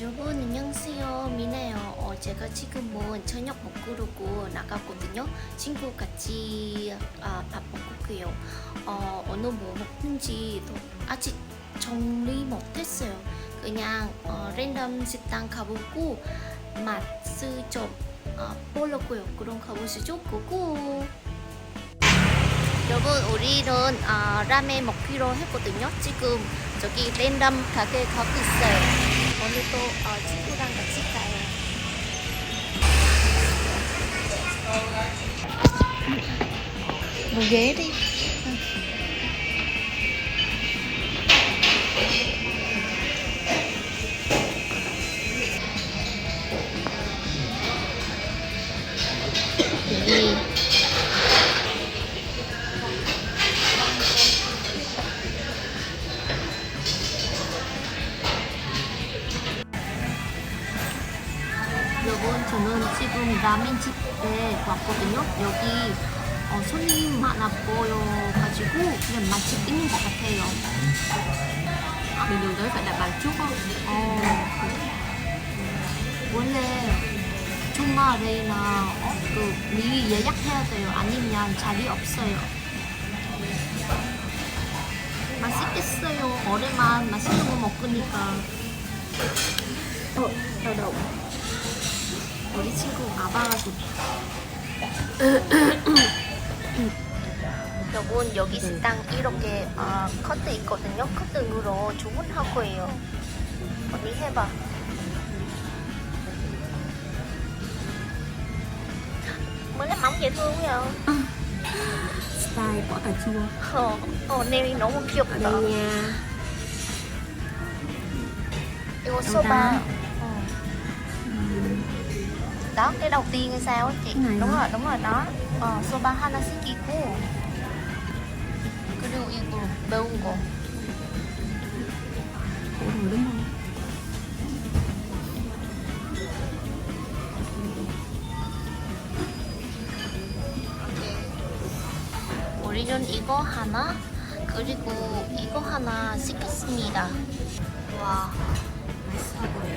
여러분 안녕하세요. 미나요. 어, 제가 지금은 저녁 먹으려고 나갔거든요. 친구 같이 아, 밥 먹고요. 어, 어느 뭐 먹는지도 아직 정리 못했어요. 그냥 어, 랜덤 식당 가보고 맛을 좀 어, 보려고요. 그럼 가보시죠. 고고! 여러분 우리는 아, 라멘 먹기로 했거든요. 지금 저기 랜덤 가게 가고 있어요 오늘도 어, 친구랑 같이 가요. 뭐 ghế 여 라멘 집에 왔거든요. 여기 어, 손님 많아 보여가지고 그냥 맛집 있는 것 같아요. Bình thường tới phải đặt bàn trước không? 어, 원래 주말에나 어, 그 미리 예약해야 돼요. 아니면 자리 없어요. 맛있겠어요. 오랜만 맛있는 거 먹으니까. 어, đầu. 우리 친구 아바가지고. 여러분 여기 식당 이렇게 아, 커트 있거든요. 커트으로 주문할 거예요. 언니 해봐. phải không? Style bỏ cà chua Ồ, ồ nail 너무 귀엽다. 이거 soba. Ờ. Đó, cái đầu tiên hay sao á chị? Này đúng hả? rồi, đúng rồi đó. 어, soba 하나씩 있고. 그리고 이거 매운 거. Đúng không? 우리는 이거 하나, 그리고 이거 하나 시켰습니다. 와, 맛있어 보여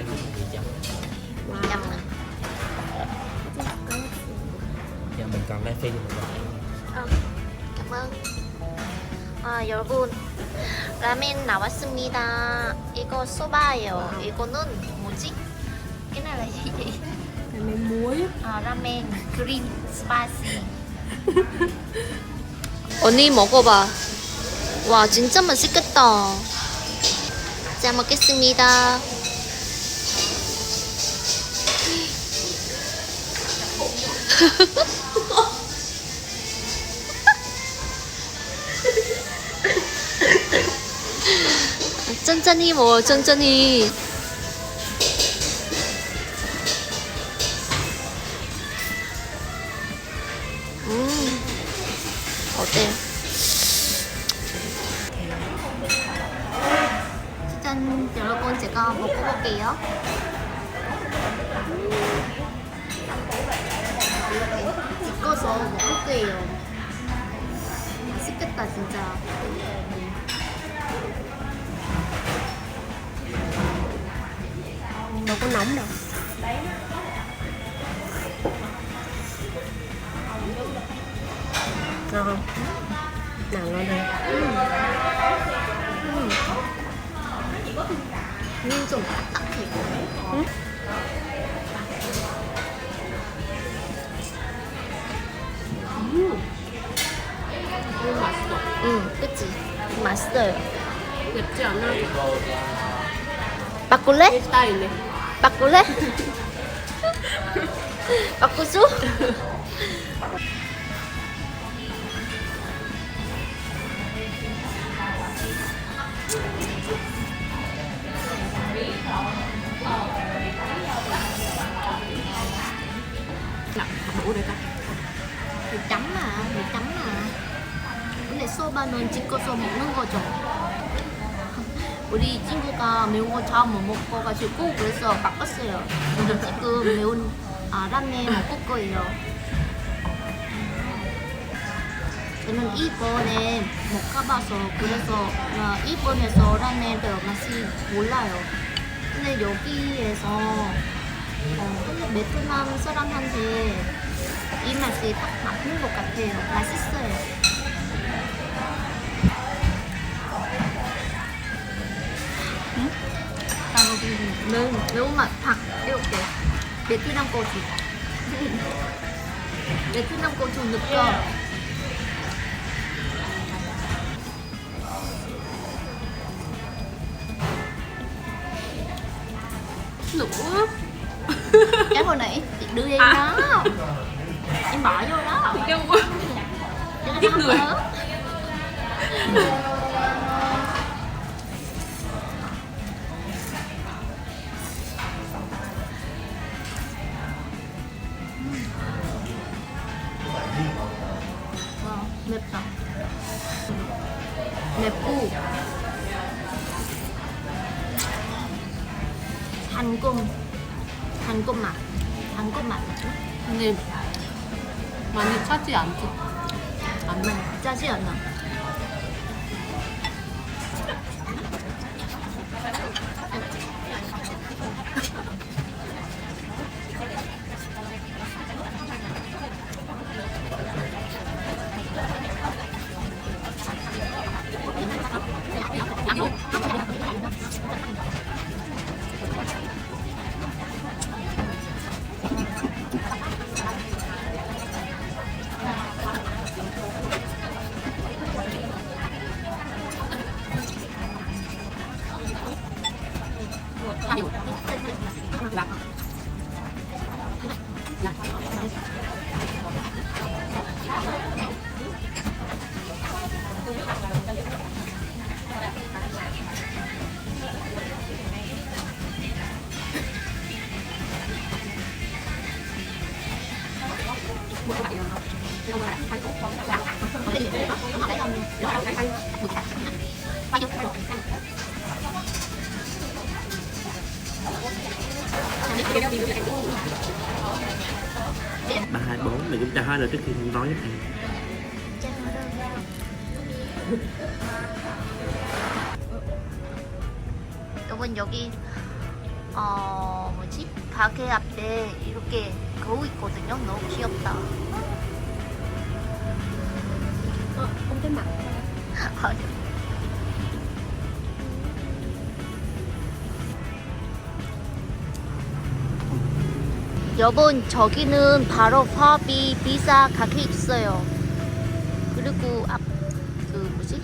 Wow 냠. Giờ mình còn live feed một loại 아, cảm ơn. 아, 여러분. 라멘 나왔습니다. 이거 소바예요. 이거는 뭐지? gì vậy? Cái mấy muối 아, 라멘 그린 스파이시. 언니 먹어봐. 와, 진짜 맛있겠다. 잘 먹겠습니다. 천천히 먹어, 천천히. 음, 어때? 짠, 여러분 제가 먹어볼게요. 이렇게 찍어서 먹을 거예요. 맛있겠다 진짜. Đâu có nóng đâu Ngon không? Nào ngon hơn 음, 좀 딱딱해. 응? 너무 맛있어 응, 그치? 맛있어요. 맵지 않아? 바꿀래? 내 스타일이네 바꿀래? 바꾸죠? Nào, đổ đây ta 물 짬나, 물 짬나. 근데 소바는 찍어서 먹는 거죠. 우리 친구가 매운 거 잘 못 먹어가지고 그래서 바꿨어요. 근데 지금 매운 아, 라멘 먹을 거예요. 저는 이번에 못 가봐서 그래서 어, 일본에서 라멘 별 맛이 몰라요. 근데 여기에서 어, 베트남 사람한테 이 맛이 딱 맞는 것 같아요. 맛있어요. 여기 매운, 매운맛 닭 이렇게 베트남 고추. 베트남 고추 느껴. nữa Cái hồi nãy chị đưa em À. đó. Em bỏ vô đó. Kêu quá Cho nó Biết không người. 맵고 단검 단검 맛 단검 맛 근데 많이 차지 않지 않나 짜지 않아 ba hai bốn mình cũng tra hết rồi trước khi mình nói với thầy 여러분 여기 어 뭐지 가게 앞에 이렇게 거울 있거든요. 너무 귀엽다. thấy mặt 맞아. 여러분 저기는 바로 파비 비자 가게 있어요. 그리고 앞그 뭐지?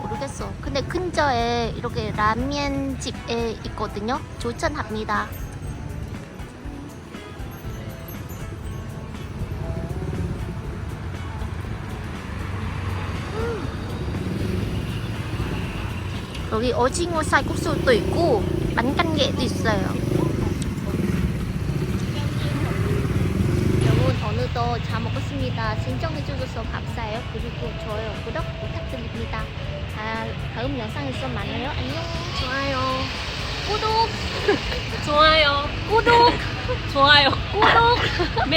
모르겠어. 근데 근처에 이렇게 라면 집에 있거든요. 추천합니다. 여기 오징어 쌀국수도 있고 만간게도 있어요. 잘 먹었습니다. 신청해주셔서 감사해요. 그리고 좋아요, 구독 부탁드립니다. 아, 다음 영상에서 만나요. 안녕. 좋아요. 구독. 좋아요 구독. 좋아요 구독.